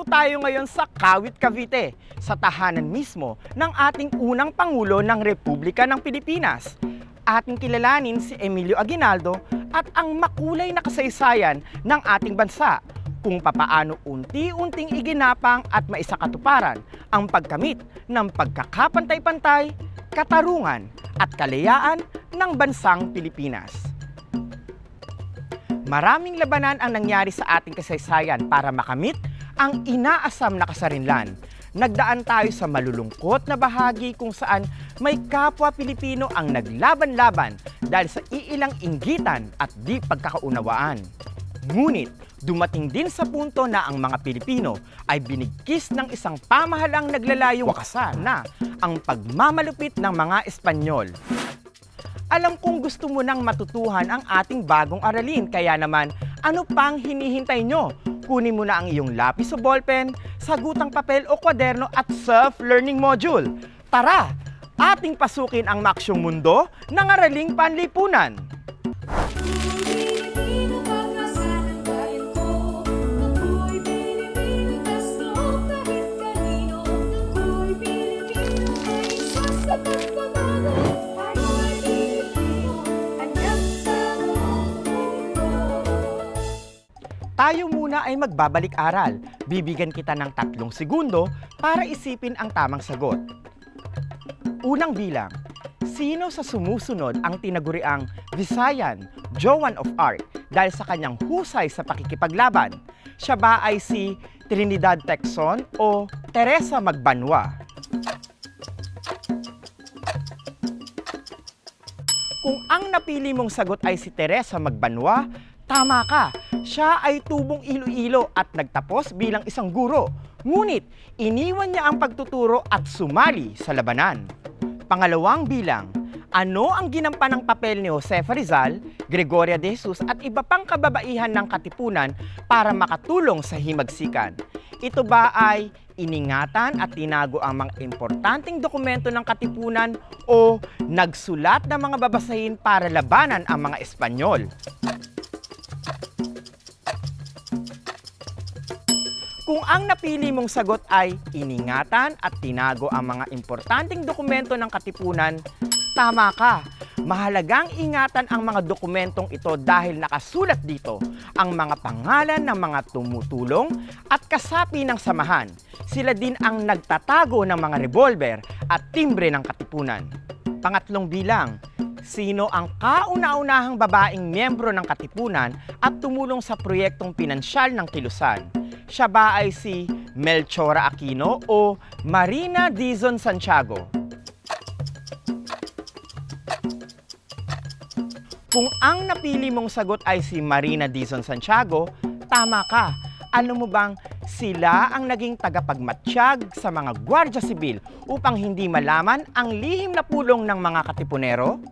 Narito tayo ngayon sa Kawit, Cavite, sa tahanan mismo ng ating unang Pangulo ng Republika ng Pilipinas. Ating kilalanin si Emilio Aguinaldo at ang makulay na kasaysayan ng ating bansa kung papaano unti-unting iginapang at maisakatuparan ang pagkamit ng pagkakapantay-pantay, katarungan at kalayaan ng bansang Pilipinas. Maraming labanan ang nangyari sa ating kasaysayan para makamit ang inaasam na kasarinlan. Nagdaan tayo sa malulungkot na bahagi kung saan may kapwa Pilipino ang naglaban-laban dahil sa iilang inggitan at di pagkakaunawaan. Ngunit dumating din sa punto na ang mga Pilipino ay binigkis ng isang pamahalang naglalayong wakasan na ang pagmamalupit ng mga Espanyol. Alam kong gusto mo nang matutuhan ang ating bagong aralin, kaya naman ano pang hinihintay nyo? Kunin mo na ang iyong lapis o ballpen, sagutang papel o kwaderno at self-learning module. Tara, ating pasukin ang maksyong mundo ng araling panlipunan. Tayo muna ay magbabalik-aral. Bibigyan kita ng tatlong segundo para isipin ang tamang sagot. Unang bilang, sino sa sumusunod ang tinaguriang Visayan, Joan of Arc dahil sa kanyang husay sa pakikipaglaban? Siya ba ay si Trinidad Texon o Teresa Magbanwa? Kung ang napili mong sagot ay si Teresa Magbanwa, tama ka. Siya ay tubong Iloilo at nagtapos bilang isang guro. Ngunit, iniwan niya ang pagtuturo at sumali sa labanan. Pangalawang bilang, ano ang ginampan ng papel ni Josefa Rizal, Gregoria de Jesus at iba pang kababaihan ng Katipunan para makatulong sa himagsikan? Ito ba ay iningatan at tinago ang mga importanteng dokumento ng Katipunan o nagsulat ng mga babasahin para labanan ang mga Espanyol? Kung ang napili mong sagot ay iningatan at tinago ang mga importanteng dokumento ng Katipunan, tama ka. Mahalagang ingatan ang mga dokumentong ito dahil nakasulat dito ang mga pangalan ng mga tumutulong at kasapi ng samahan. Sila din ang nagtatago ng mga revolver at timbre ng Katipunan. Pangatlong bilang, sino ang kauna-unahang babaeng miyembro ng Katipunan at tumulong sa proyektong pinansyal ng Kilusan? Siya ba ay si Melchora Aquino o Marina Dizon Santiago? Kung ang napili mong sagot ay si Marina Dizon Santiago, tama ka. Alam mo bang sila ang naging tagapagmatsyag sa mga gwardya sibil upang hindi malaman ang lihim na pulong ng mga katipunero?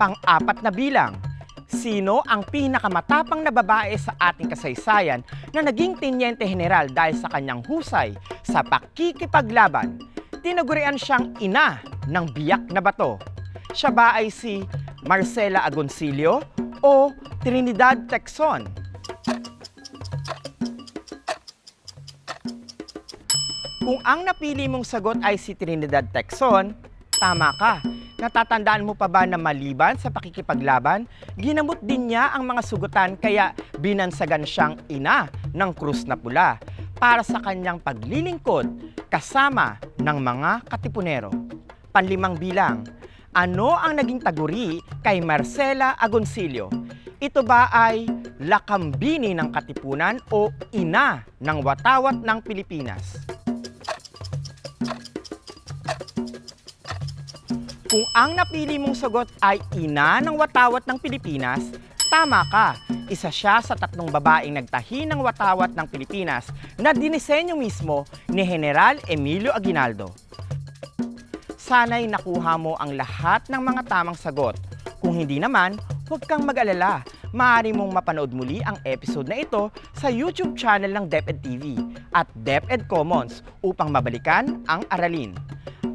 Pang-apat na bilang, sino ang pinakamatapang na babae sa ating kasaysayan na naging tenyente general dahil sa kanyang husay sa pakikipaglaban? Tinagurian siyang ina ng biyak na bato. Siya ba ay si Marcela Agoncillo o Trinidad Texon? Kung ang napili mong sagot ay si Trinidad Texon, tama ka. Natatandaan mo pa ba na maliban sa pakikipaglaban, ginamot din niya ang mga sugutan kaya binansagan siyang ina ng krus na pula para sa kanyang paglilingkod kasama ng mga katipunero. Panlimang bilang, ano ang naging taguri kay Marcela Agoncillo? Ito ba ay lakambini ng katipunan o ina ng watawat ng Pilipinas? Kung ang napili mong sagot ay ina ng watawat ng Pilipinas, tama ka. Isa siya sa tatlong babaeng nagtahi ng watawat ng Pilipinas na dinisenyo mismo ni General Emilio Aguinaldo. Sana'y nakuha mo ang lahat ng mga tamang sagot. Kung hindi naman, huwag kang mag-alala. Maaari mong mapanood muli ang episode na ito sa YouTube channel ng DepEd TV at DepEd Commons upang mabalikan ang aralin.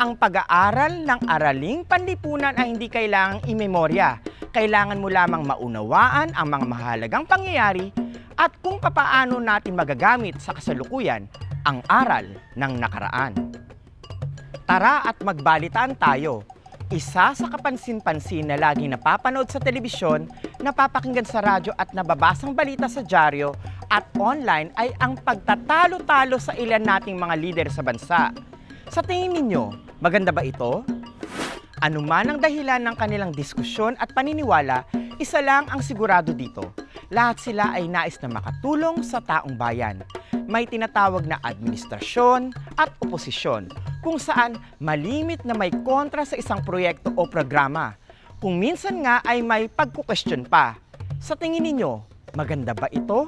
Ang pag-aaral ng araling panlipunan ay hindi kailangang imemorya. Kailangan mo lamang maunawaan ang mga mahalagang pangyayari at kung papaano natin magagamit sa kasalukuyan ang aral ng nakaraan. Tara at magbalitaan tayo. Isa sa kapansin-pansin na laging napapanood sa telebisyon, napapakinggan sa radyo at nababasang balita sa dyaryo at online ay ang pagtatalo-talo sa ilan nating mga lider sa bansa. Sa tingin ninyo, maganda ba ito? Ano man ang dahilan ng kanilang diskusyon at paniniwala, isa lang ang sigurado dito. Lahat sila ay nais na makatulong sa taong bayan. May tinatawag na administrasyon at oposisyon, kung saan malimit na may kontra sa isang proyekto o programa. Kung minsan nga ay may pagkukwestiyon pa. Sa tingin ninyo, maganda ba ito?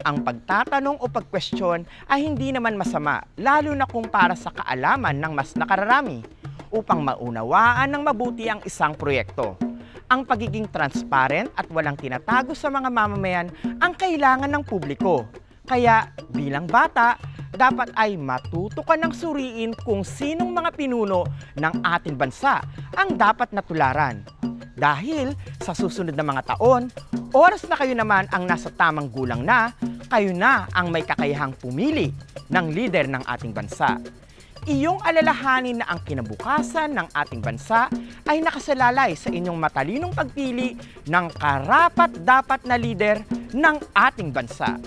Ang pagtatanong o pagkwestiyon ay hindi naman masama, lalo na kung para sa kaalaman ng mas nakararami upang maunawaan ng mabuti ang isang proyekto. Ang pagiging transparent at walang tinatago sa mga mamamayan ang kailangan ng publiko. Kaya bilang bata, dapat ay matuto ka ng suriin kung sinong mga pinuno ng ating bansa ang dapat natularan. Dahil sa susunod na mga taon, oras na kayo naman ang nasa tamang gulang na, kayo na ang may kakayahang pumili ng lider ng ating bansa. Iyong alalahanin na ang kinabukasan ng ating bansa ay nakasalalay sa inyong matalinong pagpili ng karapat-dapat na lider ng ating bansa.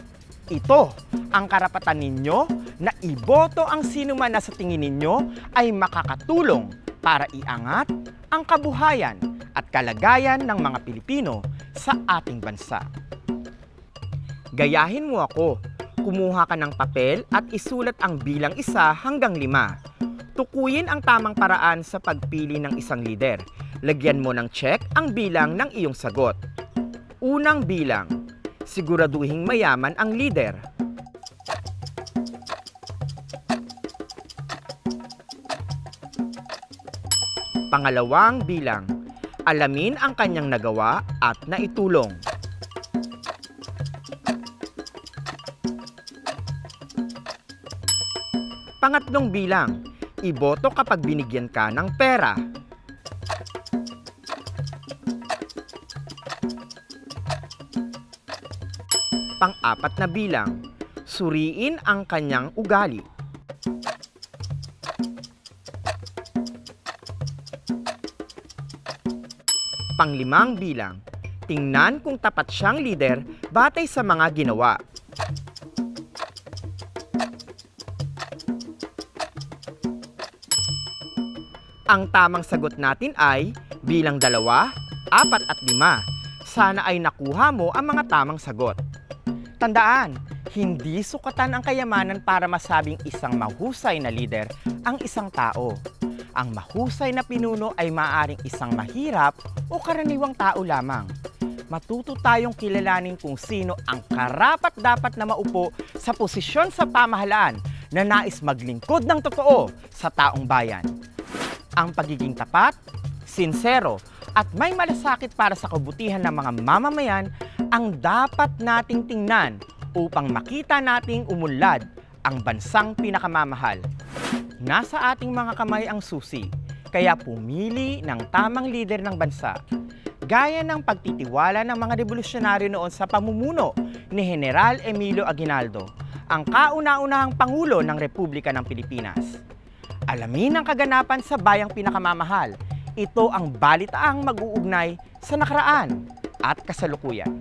Ito ang karapatan ninyo na iboto ang sino man na sa tingin ninyo ay makakatulong para iangat ang kabuhayan at kalagayan ng mga Pilipino sa ating bansa. Gayahin mo ako. Kumuha ka ng papel at isulat ang bilang isa hanggang lima. Tukuyin ang tamang paraan sa pagpili ng isang lider. Lagyan mo ng check ang bilang ng iyong sagot. Unang bilang, siguraduhing mayaman ang lider. Pangalawang bilang, alamin ang kanyang nagawa at naitulong. Pangatlong bilang, iboto kapag binigyan ka ng pera. Pang-apat na bilang, suriin ang kanyang ugali. Panglimang bilang, tingnan kung tapat siyang lider batay sa mga ginawa. Ang tamang sagot natin ay bilang dalawa, apat at lima. Sana ay nakuha mo ang mga tamang sagot. Tandaan, hindi sukatan ang kayamanan para masabing isang mahusay na lider ang isang tao. Ang mahusay na pinuno ay maaring isang mahirap o karaniwang tao lamang. Matuto tayong kilalanin kung sino ang karapat dapat na maupo sa posisyon sa pamahalaan na nais maglingkod ng totoo sa taong bayan ang pagiging tapat, sinsero, at may malasakit para sa kabutihan ng mga mamamayan ang dapat nating tingnan upang makita nating umunlad ang bansang pinakamamahal. Nasa ating mga kamay ang susi, kaya pumili ng tamang lider ng bansa. Gaya ng pagtitiwala ng mga revolusyonaryo noon sa pamumuno ni General Emilio Aguinaldo, ang kauna-unahang Pangulo ng Republika ng Pilipinas. Alamin ang kaganapan sa bayang pinakamamahal. Ito ang balitaang mag-uugnay sa nakaraan at kasalukuyan.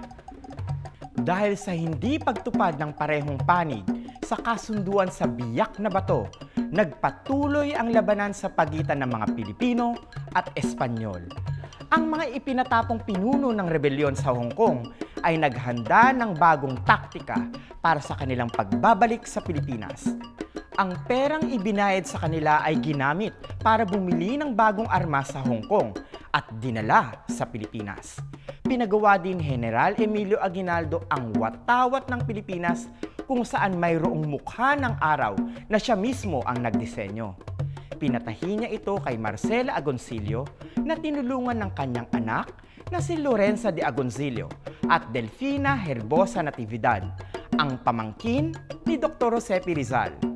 Dahil sa hindi pagtupad ng parehong panig sa kasunduan sa biyak na bato, nagpatuloy ang labanan sa pagitan ng mga Pilipino at Espanyol. Ang mga ipinatapong pinuno ng rebelyon sa Hong Kong ay naghanda ng bagong taktika para sa kanilang pagbabalik sa Pilipinas ang perang ibinayad sa kanila ay ginamit para bumili ng bagong armas sa Hong Kong at dinala sa Pilipinas. Pinagawa din General Emilio Aguinaldo ang watawat ng Pilipinas kung saan mayroong mukha ng araw na siya mismo ang nagdisenyo. Pinatahi niya ito kay Marcela Agoncillo na tinulungan ng kanyang anak na si Lorenza de Agoncillo at Delfina Herbosa Natividad, ang pamangkin ni Dr. Jose. Rizal.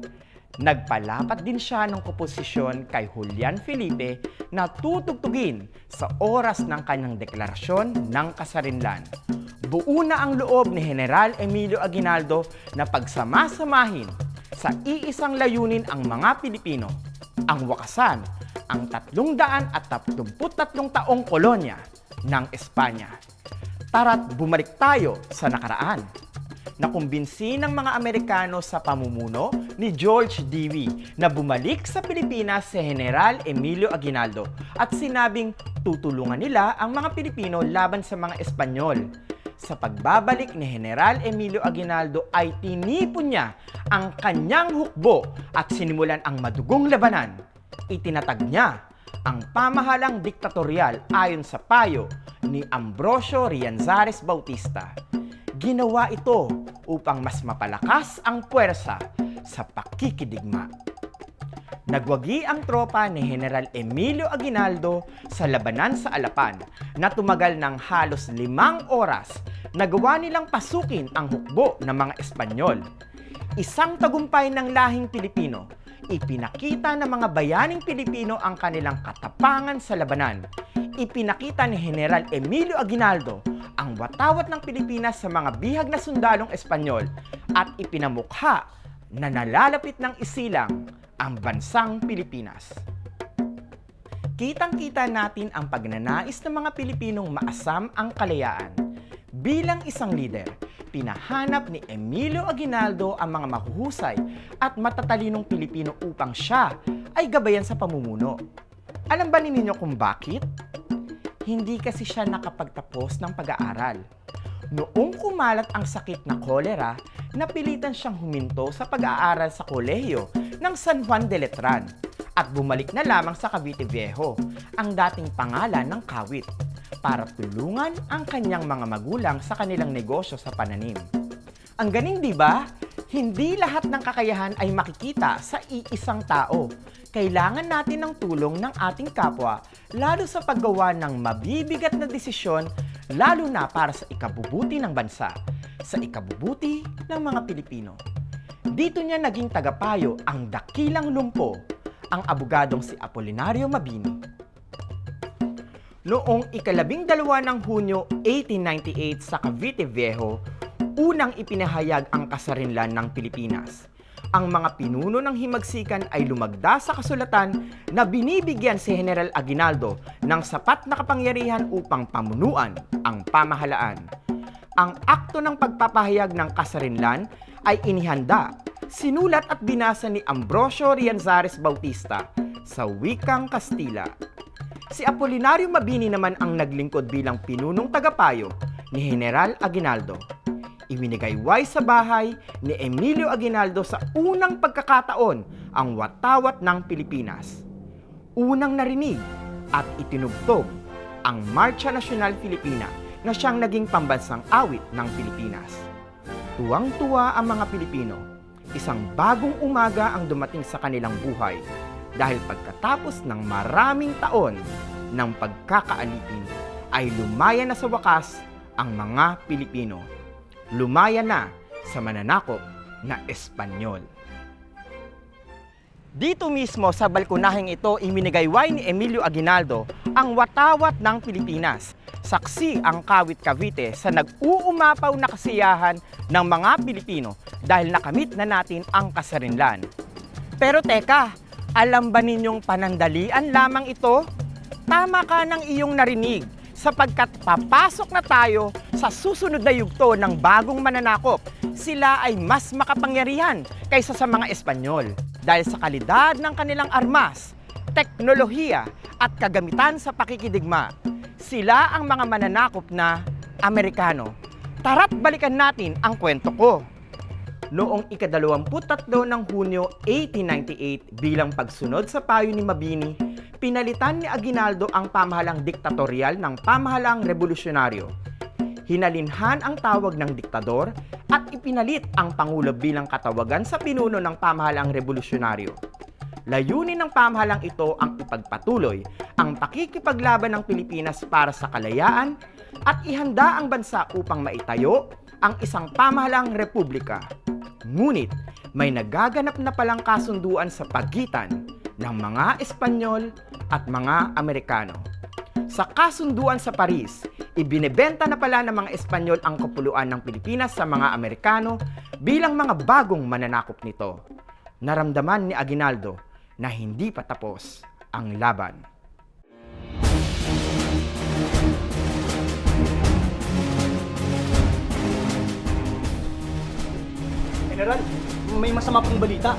Nagpalapat din siya ng komposisyon kay Julian Felipe na tutugtugin sa oras ng kanyang deklarasyon ng kasarinlan. Buo na ang loob ni General Emilio Aguinaldo na pagsamasamahin sa iisang layunin ang mga Pilipino, ang wakasan ang 333 taong kolonya ng Espanya. Tara't bumalik tayo sa nakaraan. Nakumbinsi ng mga Amerikano sa pamumuno ni George Dewey na bumalik sa Pilipinas si General Emilio Aguinaldo at sinabing tutulungan nila ang mga Pilipino laban sa mga Espanyol. Sa pagbabalik ni General Emilio Aguinaldo ay tinipon niya ang kanyang hukbo at sinimulan ang madugong labanan. Itinatag niya ang pamahalang diktatorial ayon sa payo ni Ambrosio Rianzares Bautista. Ginawa ito upang mas mapalakas ang puwersa sa pakikidigma. Nagwagi ang tropa ni General Emilio Aguinaldo sa labanan sa Alapan na tumagal ng halos limang oras. Nagawa nilang pasukin ang hukbo ng mga Espanyol. Isang tagumpay ng lahing Pilipino. Ipinakita ng mga bayaning Pilipino ang kanilang katapangan sa labanan. Ipinakita ni General Emilio Aguinaldo ang watawat ng Pilipinas sa mga bihag na sundalong Espanyol at ipinamukha na nalalapit ng isilang ang bansang Pilipinas. Kitang-kita natin ang pagnanais ng mga Pilipinong maasam ang kalayaan. Bilang isang lider, pinahanap ni Emilio Aguinaldo ang mga mahuhusay at matatalinong Pilipino upang siya ay gabayan sa pamumuno. Alam ba ninyo kung bakit? Hindi kasi siya nakapagtapos ng pag-aaral. Noong kumalat ang sakit na kolera, napilitan siyang huminto sa pag-aaral sa kolehiyo ng San Juan de Letran at bumalik na lamang sa Cavite Viejo, ang dating pangalan ng Kawit, para tulungan ang kanyang mga magulang sa kanilang negosyo sa pananim. Ang galing di ba? Hindi lahat ng kakayahan ay makikita sa iisang tao. Kailangan natin ng tulong ng ating kapwa, lalo sa paggawa ng mabibigat na desisyon, lalo na para sa ikabubuti ng bansa, sa ikabubuti ng mga Pilipino. Dito niya naging tagapayo ang dakilang lumpo, ang abogadong si Apolinario Mabini. Noong ikalabing dalawa ng Hunyo 1898 sa Cavite Viejo, unang ipinahayag ang kasarinlan ng Pilipinas. Ang mga pinuno ng himagsikan ay lumagda sa kasulatan na binibigyan si General Aguinaldo ng sapat na kapangyarihan upang pamunuan ang pamahalaan. Ang akto ng pagpapahayag ng kasarinlan ay inihanda, sinulat at binasa ni Ambrosio Rianzares Bautista sa wikang Kastila. Si Apolinario Mabini naman ang naglingkod bilang pinunong tagapayo ni General Aguinaldo. Iwinigayway sa bahay ni Emilio Aguinaldo sa unang pagkakataon ang watawat ng Pilipinas. Unang narinig at itinugtog ang Marcha Nacional Filipina na siyang naging pambansang awit ng Pilipinas. Tuwang-tuwa ang mga Pilipino. Isang bagong umaga ang dumating sa kanilang buhay dahil pagkatapos ng maraming taon ng pagkakaalipin ay lumaya na sa wakas ang mga Pilipino. Lumaya na sa mananakop na Espanyol. Dito mismo sa balkonaheng ito, iminigayway ni Emilio Aguinaldo ang watawat ng Pilipinas. Saksi ang Kawit Cavite sa nag-uumapaw na kasiyahan ng mga Pilipino dahil nakamit na natin ang kasarinlan. Pero teka, alam ba ninyong panandalian lamang ito? Tama ka ng iyong narinig sapagkat papasok na tayo sa susunod na yugto ng bagong mananakop. Sila ay mas makapangyarihan kaysa sa mga Espanyol dahil sa kalidad ng kanilang armas, teknolohiya at kagamitan sa pakikidigma. Sila ang mga mananakop na Amerikano. Tara't balikan natin ang kwento ko. Noong ikadalawamput-tatlo ng Hunyo 1898 bilang pagsunod sa payo ni Mabini, pinalitan ni Aguinaldo ang pamahalang diktatorial ng pamahalang revolusyonaryo. Hinalinhan ang tawag ng diktador at ipinalit ang Pangulo bilang katawagan sa pinuno ng pamahalang revolusyonaryo. Layunin ng pamahalang ito ang ipagpatuloy ang pakikipaglaban ng Pilipinas para sa kalayaan at ihanda ang bansa upang maitayo ang isang pamahalang republika. Ngunit may nagaganap na palang kasunduan sa pagitan ng mga Espanyol at mga Amerikano. Sa kasunduan sa Paris, ibinebenta na pala ng mga Espanyol ang kapuluan ng Pilipinas sa mga Amerikano bilang mga bagong mananakop nito. Naramdaman ni Aguinaldo na hindi pa tapos ang laban. General, may masama pong balita.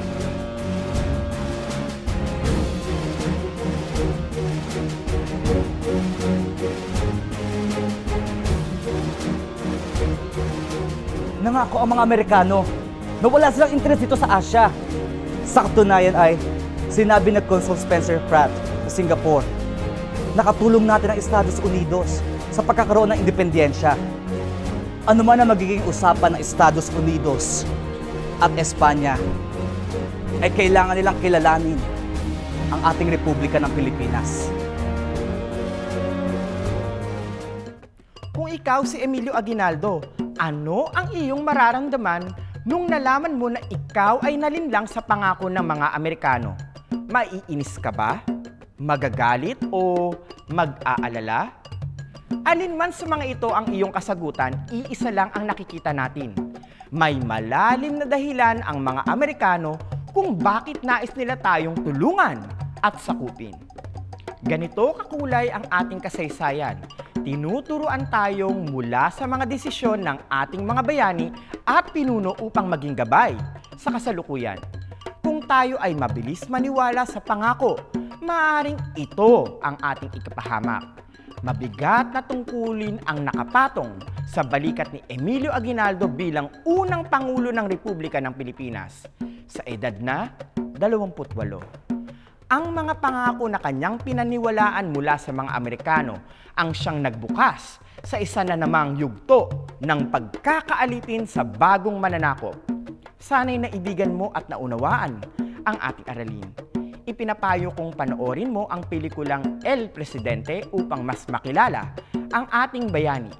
Nangako ang mga Amerikano na wala silang interest dito sa Asia. Sa katunayan ay, sinabi ng Consul Spencer Pratt sa Singapore, nakatulong natin ang Estados Unidos sa pagkakaroon ng independensya. Ano man ang magiging usapan ng Estados Unidos at Espanya, ay kailangan nilang kilalanin ang ating Republika ng Pilipinas. Kung ikaw si Emilio Aguinaldo, ano ang iyong mararamdaman nung nalaman mo na ikaw ay nalinlang sa pangako ng mga Amerikano? Maiinis ka ba? Magagalit o mag-aalala? Alin man sa mga ito ang iyong kasagutan, iisa lang ang nakikita natin. May malalim na dahilan ang mga Amerikano kung bakit nais nila tayong tulungan at sakupin. Ganito kakulay ang ating kasaysayan. Tinuturuan tayong mula sa mga desisyon ng ating mga bayani at pinuno upang maging gabay sa kasalukuyan. Kung tayo ay mabilis maniwala sa pangako, maaring ito ang ating ikapahamak. Mabigat na tungkulin ang nakapatong sa balikat ni Emilio Aguinaldo bilang unang Pangulo ng Republika ng Pilipinas sa edad na 28 ang mga pangako na kanyang pinaniwalaan mula sa mga Amerikano ang siyang nagbukas sa isa na namang yugto ng pagkakaalipin sa bagong mananakop. Sana'y naibigan mo at naunawaan ang ating aralin. Ipinapayo kong panoorin mo ang pelikulang El Presidente upang mas makilala ang ating bayani,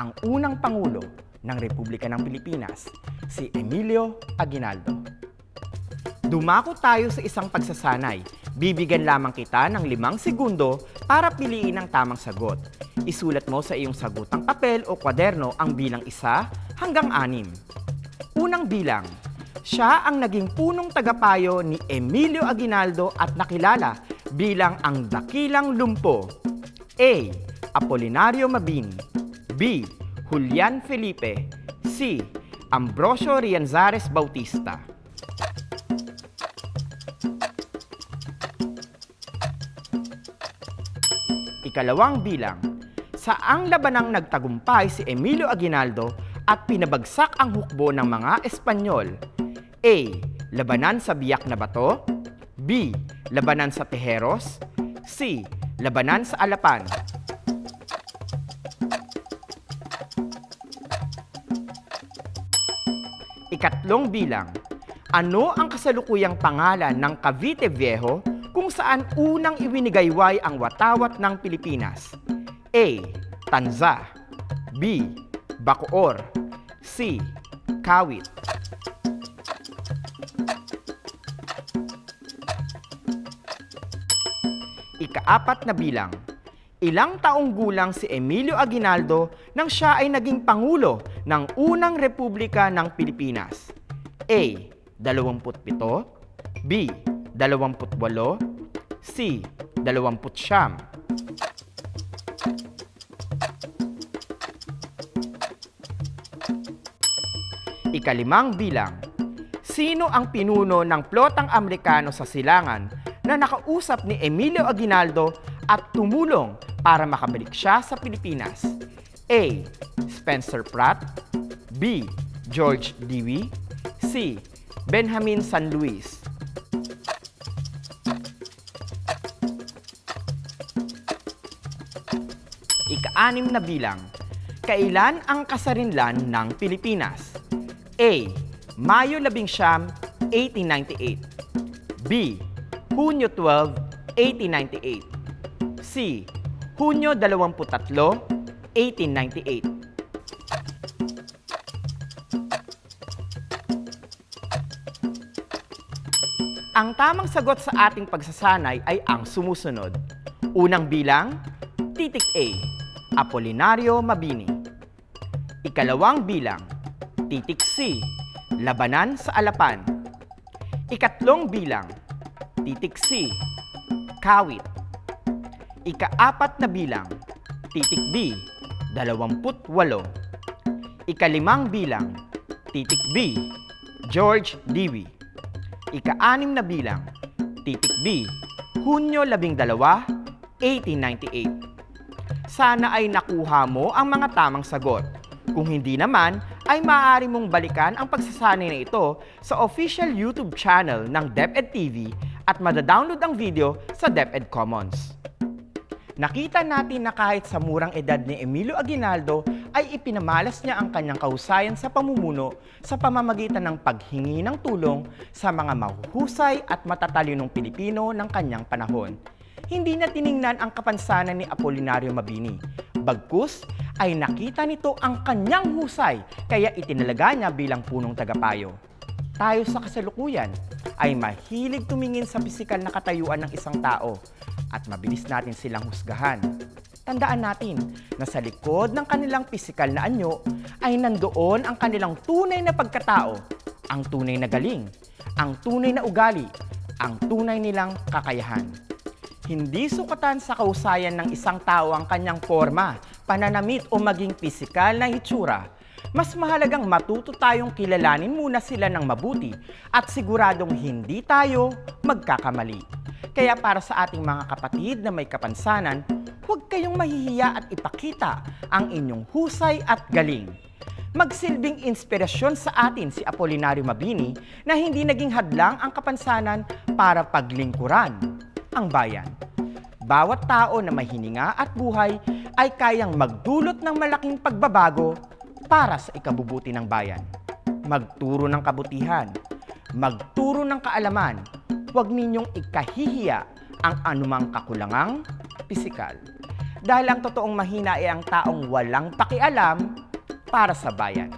ang unang Pangulo ng Republika ng Pilipinas, si Emilio Aguinaldo. Dumako tayo sa isang pagsasanay. Bibigyan lamang kita ng limang segundo para piliin ang tamang sagot. Isulat mo sa iyong sagutang papel o kwaderno ang bilang isa hanggang anim. Unang bilang, siya ang naging punong tagapayo ni Emilio Aguinaldo at nakilala bilang ang Dakilang Lumpo. A. Apolinario Mabini B. Julian Felipe C. Ambrosio Rianzares Bautista Ikalawang bilang, saang labanang nagtagumpay si Emilio Aguinaldo at pinabagsak ang hukbo ng mga Espanyol? A. Labanan sa biyak na bato B. Labanan sa Tejeros C. Labanan sa Alapan Ikatlong bilang, ano ang kasalukuyang pangalan ng Cavite Viejo kung saan unang iwinigayway ang watawat ng Pilipinas? A. Tanza B. Bacoor C. Kawit Ikaapat na bilang, ilang taong gulang si Emilio Aguinaldo nang siya ay naging Pangulo ng unang Republika ng Pilipinas? A. 27 B. 28 C. 20 Ikalimang bilang, sino ang pinuno ng plotang Amerikano sa silangan na nakausap ni Emilio Aguinaldo at tumulong para makabalik siya sa Pilipinas? A. Spencer Pratt B. George Dewey C. Benjamin San Luis Ika-anim na bilang, kailan ang kasarinlan ng Pilipinas? A. Mayo 11, 1898 B. Hunyo 12, 1898 C. Hunyo 23, 1898 Ang tamang sagot sa ating pagsasanay ay ang sumusunod. Unang bilang, titik A, Apolinario Mabini. Ikalawang bilang, titik C, Labanan sa Alapan. Ikatlong bilang, titik C, Kawit. Ikaapat na bilang, titik B, dalawamput walo. Ikalimang bilang, titik B, George Dewey. Ika-anim na bilang, titik B, Hunyo 12, 1898. Sana ay nakuha mo ang mga tamang sagot. Kung hindi naman, ay maaari mong balikan ang pagsasanay na ito sa official YouTube channel ng DepEd TV at madadownload ang video sa DepEd Commons. Nakita natin na kahit sa murang edad ni Emilio Aguinaldo ay ipinamalas niya ang kanyang kahusayan sa pamumuno sa pamamagitan ng paghingi ng tulong sa mga mahuhusay at matatalinong Pilipino ng kanyang panahon. Hindi na tiningnan ang kapansanan ni Apolinario Mabini. Bagkus ay nakita nito ang kanyang husay kaya itinalaga niya bilang punong tagapayo tayo sa kasalukuyan ay mahilig tumingin sa pisikal na katayuan ng isang tao at mabilis natin silang husgahan. Tandaan natin na sa likod ng kanilang pisikal na anyo ay nandoon ang kanilang tunay na pagkatao, ang tunay na galing, ang tunay na ugali, ang tunay nilang kakayahan. Hindi sukatan sa kausayan ng isang tao ang kanyang forma, pananamit o maging pisikal na hitsura. Mas mahalagang matuto tayong kilalanin muna sila ng mabuti at siguradong hindi tayo magkakamali. Kaya para sa ating mga kapatid na may kapansanan, huwag kayong mahihiya at ipakita ang inyong husay at galing. Magsilbing inspirasyon sa atin si Apolinario Mabini na hindi naging hadlang ang kapansanan para paglingkuran ang bayan. Bawat tao na may hininga at buhay ay kayang magdulot ng malaking pagbabago para sa ikabubuti ng bayan. Magturo ng kabutihan, magturo ng kaalaman, huwag ninyong ikahihiya ang anumang kakulangang pisikal. Dahil ang totoong mahina ay ang taong walang pakialam para sa bayan.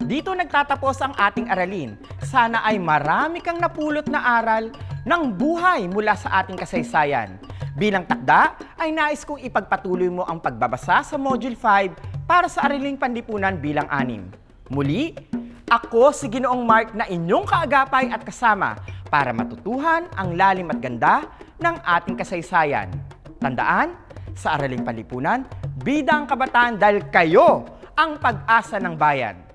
Dito nagtatapos ang ating aralin. Sana ay marami kang napulot na aral ng buhay mula sa ating kasaysayan. Bilang takda, ay nais kong ipagpatuloy mo ang pagbabasa sa Module 5 para sa Araling Panlipunan bilang anim. Muli, ako si Ginoong Mark na inyong kaagapay at kasama para matutuhan ang lalim at ganda ng ating kasaysayan. Tandaan, sa Araling Panlipunan, bidang kabataan dahil kayo ang pag-asa ng bayan.